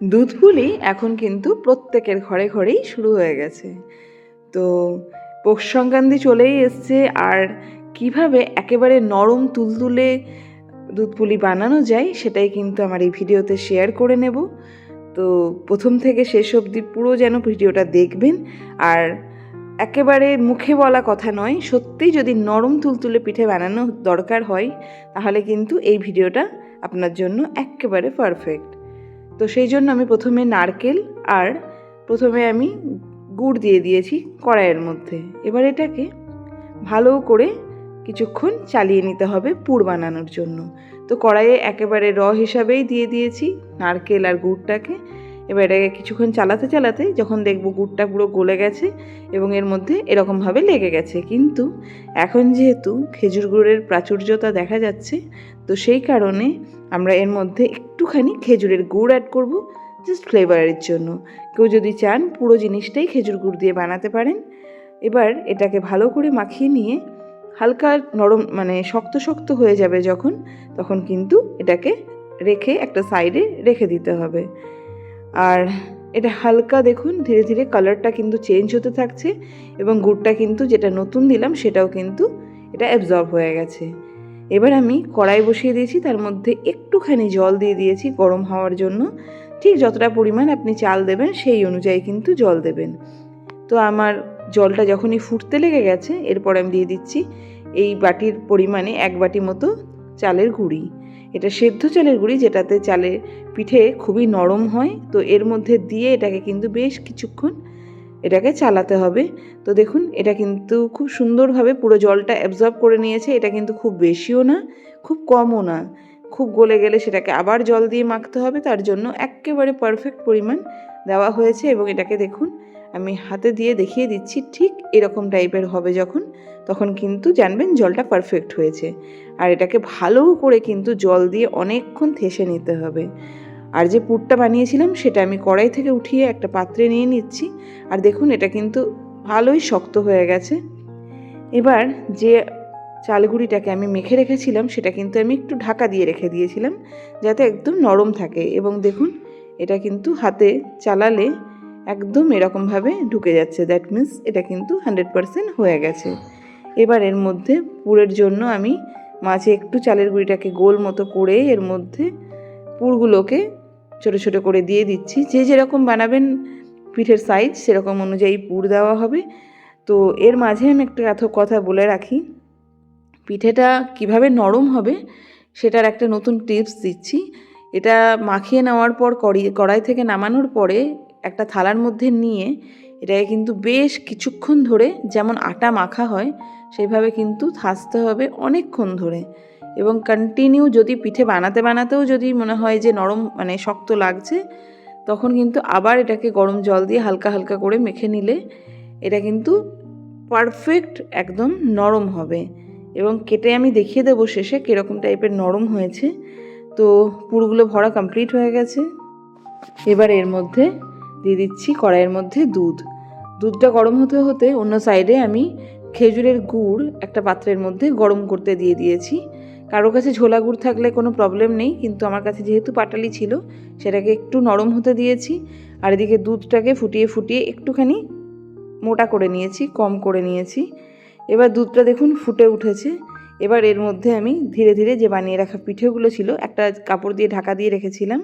দুধ পুলি এখন কিন্তু প্রত্যেকের ঘরে ঘরেই শুরু হয়ে গেছে। তো পৌষ সংক্রান্তি চলেই এসছে, আর কীভাবে একেবারে নরম তুলতুলে দুধ পুলি বানানো যায় সেটাই কিন্তু আমার এই ভিডিওতে শেয়ার করে নেব। তো প্রথম থেকে শেষ অবধি পুরো যেন ভিডিওটা দেখবেন, আর একেবারে মুখে বলা কথা নয় সত্যিই যদি নরম তুলতুলে পিঠে বানানো দরকার হয়, তাহলে কিন্তু এই ভিডিওটা আপনার জন্য একেবারে পারফেক্ট তো সেই জন্য আমি প্রথমে নারকেল আর প্রথমে আমি গুড় দিয়ে দিয়েছি কড়াইয়ের মধ্যে। এবার এটাকে ভালো করে কিছুক্ষণ চালিয়ে নিতে হবে পুর বানানোর জন্য। তো কড়াইয়ে একেবারে র হিসাবেই দিয়ে দিয়েছি নারকেল আর গুড়টাকে। এবার এটাকে কিছুক্ষণ চালাতে চালাতে যখন দেখব গুড়টা পুরো গলে গেছে এবং এর মধ্যে এরকমভাবে লেগে গেছে। কিন্তু এখন যেহেতু খেজুর গুড়ের প্রাচুর্যতা দেখা যাচ্ছে, তো সেই কারণে আমরা এর মধ্যে একটুখানি খেজুরের গুড় অ্যাড করব জাস্ট ফ্লেভারের জন্য। কেউ যদি চান, পুরো জিনিসটাই খেজুর গুড় দিয়ে বানাতে পারেন। এবার এটাকে ভালো করে মাখিয়ে নিয়ে হালকা নরম মানে শক্ত শক্ত হয়ে যাবে যখন, তখন কিন্তু এটাকে রেখে একটা সাইডে রেখে দিতে হবে। আর এটা হালকা দেখুন, ধীরে ধীরে কালারটা কিন্তু চেঞ্জ হতে থাকছে এবং গুড়টা কিন্তু যেটা নতুন দিলাম, সেটাও কিন্তু এটা অ্যাবজর্ব হয়ে গেছে। এবার আমি কড়াই বসিয়ে দিয়েছি, তার মধ্যে একটুখানি জল দিয়ে দিয়েছি গরম হওয়ার জন্য। ঠিক যতটা পরিমাণ আপনি চাল দেবেন, সেই অনুযায়ী কিন্তু জল দেবেন। তো আমার জলটা যখনই ফুটতে লেগে গেছে, এরপর আমি দিয়ে দিচ্ছি এই বাটির পরিমাণে এক বাটি মতো চালের গুঁড়ি। এটা সেদ্ধ চালের গুঁড়ি, যেটাতে চালের পিঠে খুবই নরম হয়। তো এর মধ্যে দিয়ে এটাকে কিন্তু বেশ কিছুক্ষণ এটাকে চালাতে হবে। তো দেখুন, এটা কিন্তু খুব সুন্দরভাবে পুরো জলটা অ্যাবজর্ব করে নিয়েছে। এটা কিন্তু খুব বেশিও না, খুব কমও না। খুব গলে গেলে সেটাকে আবার জল দিয়ে মাখতে হবে। তার জন্য একেবারে পারফেক্ট পরিমাণ দেওয়া হয়েছে এবং এটাকে দেখুন, আমি হাতে দিয়ে দেখিয়ে দিচ্ছি, ঠিক এরকম টাইপের হবে যখন, তখন কিন্তু জানবেন জলটা পারফেক্ট হয়েছে। আর এটাকে ভালো করে কিন্তু জল দিয়ে অনেকক্ষণ থেসে নিতে হবে। আর যে পুরটা বানিয়েছিলাম সেটা আমি কড়াই থেকে উঠিয়ে একটা পাত্রে নিয়ে নিচ্ছি। আর দেখুন, এটা কিন্তু ভালোই শক্ত হয়ে গেছে। এবার যে চালগুড়িটাকে আমি মেখে রেখেছিলাম, সেটা কিন্তু আমি একটু ঢাকা দিয়ে রেখে দিয়েছিলাম, যাতে একদম নরম থাকে। এবং দেখুন, এটা কিন্তু হাতে চালালে একদম এরকমভাবে ঢুকে যাচ্ছে। দ্যাট মিন্স এটা কিন্তু হান্ড্রেড পারসেন্ট হয়ে গেছে। এবার এর মধ্যে পুরের জন্য আমি মাঝে একটু চালের গুঁড়িটাকে গোল মতো করে এর মধ্যে পুরগুলোকে ছোট ছোট করে দিয়ে দিচ্ছি। যে যেরকম বানাবেন পিঠের সাইজ সেরকম অনুযায়ী পুর দেওয়া হবে। তো এর মাঝে আমি একটা কথা কথা বলে রাখি। পিঠেটা কীভাবে নরম হবে সেটার একটা নতুন টিপস দিচ্ছি। এটা মাখিয়ে নেওয়ার পর কড়ি কড়াই থেকে নামানোর পরে একটা থালার মধ্যে নিয়ে এটাকে কিন্তু বেশ কিছুক্ষণ ধরে যেমন আটা মাখা হয় সেইভাবে কিন্তু থাসতে হবে অনেকক্ষণ ধরে। এবং কন্টিনিউ যদি পিঠে বানাতে বানাতেও যদি মনে হয় যে নরম মানে শক্ত লাগছে, তখন কিন্তু আবার এটাকে গরম জল দিয়ে হালকা হালকা করে মেখে নিলে এটা কিন্তু পারফেক্ট একদম নরম হবে। এবং কেটে আমি দেখিয়ে দেবো শেষে কীরকম টাইপের নরম হয়েছে। তো পুরগুলো ভরা কমপ্লিট হয়ে গেছে। এবার এর মধ্যে দিয়ে দিচ্ছি কড়াইয়ের মধ্যে দুধ। দুধটা গরম হতে হতে অন্য সাইডে আমি খেজুরের গুড় একটা পাত্রের মধ্যে গরম করতে দিয়ে দিয়েছি। কারও কাছে ঝোলা গুড় থাকলে কোনো প্রবলেম নেই, কিন্তু আমার কাছে যেহেতু পাটালি ছিল, সেটাকে একটু নরম হতে দিয়েছি, আর এদিকে দুধটাকে ফুটিয়ে ফুটিয়ে একটুখানি মোটা করে নিয়েছি, কম করে নিয়েছি। এবার দুধটা দেখুন ফুটে উঠেছে। এবার এর মধ্যে আমি ধীরে ধীরে যে বানিয়ে রাখা পিঠেগুলো ছিল, একটা কাপড় দিয়ে ঢাকা দিয়ে রেখেছিলাম,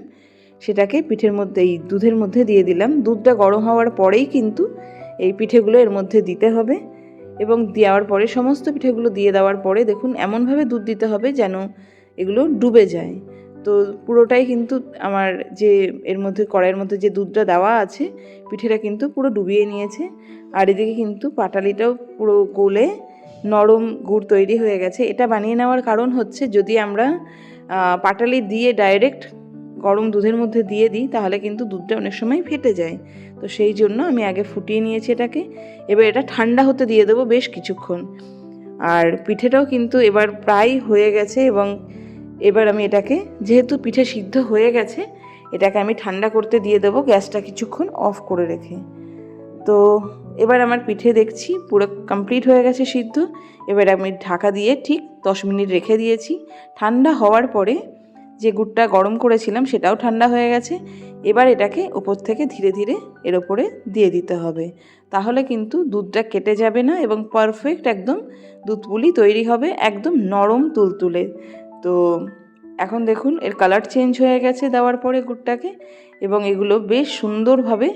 সেটাকে পিঠের মধ্যে, এই দুধের মধ্যে দিয়ে দিলাম। দুধটা গরম হওয়ার পরেই কিন্তু এই পিঠেগুলো এর মধ্যে দিতে হবে। এবং দেওয়ার পরে, সমস্ত পিঠেগুলো দিয়ে দেওয়ার পরে দেখুন এমনভাবে দুধ দিতে হবে যেন এগুলো ডুবে যায়। তো পুরোটাই কিন্তু আমার যে, এর মধ্যে, কড়াইয়ের মধ্যে যে দুধটা দেওয়া আছে, পিঠেটা কিন্তু পুরো ডুবিয়ে নিয়েছে। আর এদিকে কিন্তু পাটালিটাও পুরো গলে নরম গুড় তৈরি হয়ে গেছে। এটা বানিয়ে নেওয়ার কারণ হচ্ছে যদি আমরা পাটালি দিয়ে ডাইরেক্ট গরম দুধের মধ্যে দিয়ে দিই, তাহলে কিন্তু দুধটা অনেক সময় ফেটে যায়। তো সেই জন্য আমি আগে ফুটিয়ে নিয়েছি এটাকে। এবার এটা ঠান্ডা হতে দিয়ে দেবো বেশ কিছুক্ষণ। আর পিঠেটাও কিন্তু এবার প্রায় হয়ে গেছে এবং এবার আমি এটাকে, যেহেতু পিঠে সিদ্ধ হয়ে গেছে, এটাকে আমি ঠান্ডা করতে দিয়ে দেবো গ্যাসটা কিছুক্ষণ অফ করে রেখে। তো এবার আমার পিঠে দেখছি পুরো কমপ্লিট হয়ে গেছে সিদ্ধ। এবার আমি ঢাকা দিয়ে ঠিক দশ মিনিট রেখে দিয়েছি। ঠান্ডা হওয়ার পরে যে গুড়টা গরম করেছিলাম সেটাও ঠান্ডা হয়ে গেছে। এবার এটাকে ওপর থেকে ধীরে ধীরে এর ওপরে দিয়ে দিতে হবে। তাহলে কিন্তু দুধটা কেটে যাবে না এবং পারফেক্ট একদম দুধ পুলি তৈরি হবে একদম নরম তুলতুলে। তো এখন দেখুন এর কালার চেঞ্জ হয়ে গেছে দেওয়ার পরে গুড়টাকে এবং এগুলো বেশ সুন্দরভাবে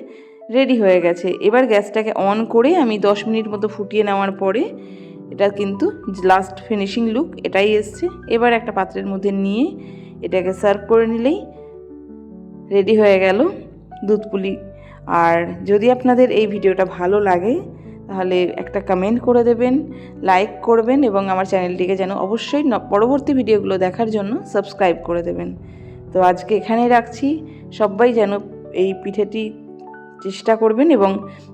রেডি হয়ে গেছে। এবার গ্যাসটাকে অন করে আমি দশ মিনিট মতো ফুটিয়ে নেওয়ার পরে এটা কিন্তু লাস্ট ফিনিশিং লুক এটাই এসছে। এবার একটা পাত্রের মধ্যে নিয়ে এটাকে সার্ভ করে নিলেই রেডি হয়ে গেল দুধ পুলি। আর যদি আপনাদের এই ভিডিওটা ভালো লাগে, তাহলে একটা কমেন্ট করে দেবেন লাইক করবেন এবং আমার চ্যানেলটিকে যেন অবশ্যই পরবর্তী ভিডিওগুলো দেখার জন্য সাবস্ক্রাইব করে দেবেন। তো আজকে এখানেই রাখছি। সবাই যেন এই পিঠেটি চেষ্টা করবেন এবং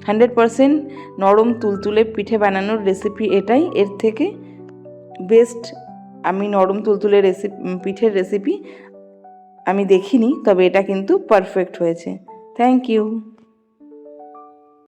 হান্ড্রেড পারসেন্ট নরম তুলতুলে পিঠে বানানোর রেসিপি এটাই। এর থেকে বেস্ট আমি নরম তুলতুলের রেসিপি পিঠের রেসিপি আমি দেখিনি, তবে এটা কিন্তু পারফেক্ট হয়েছে। Thank you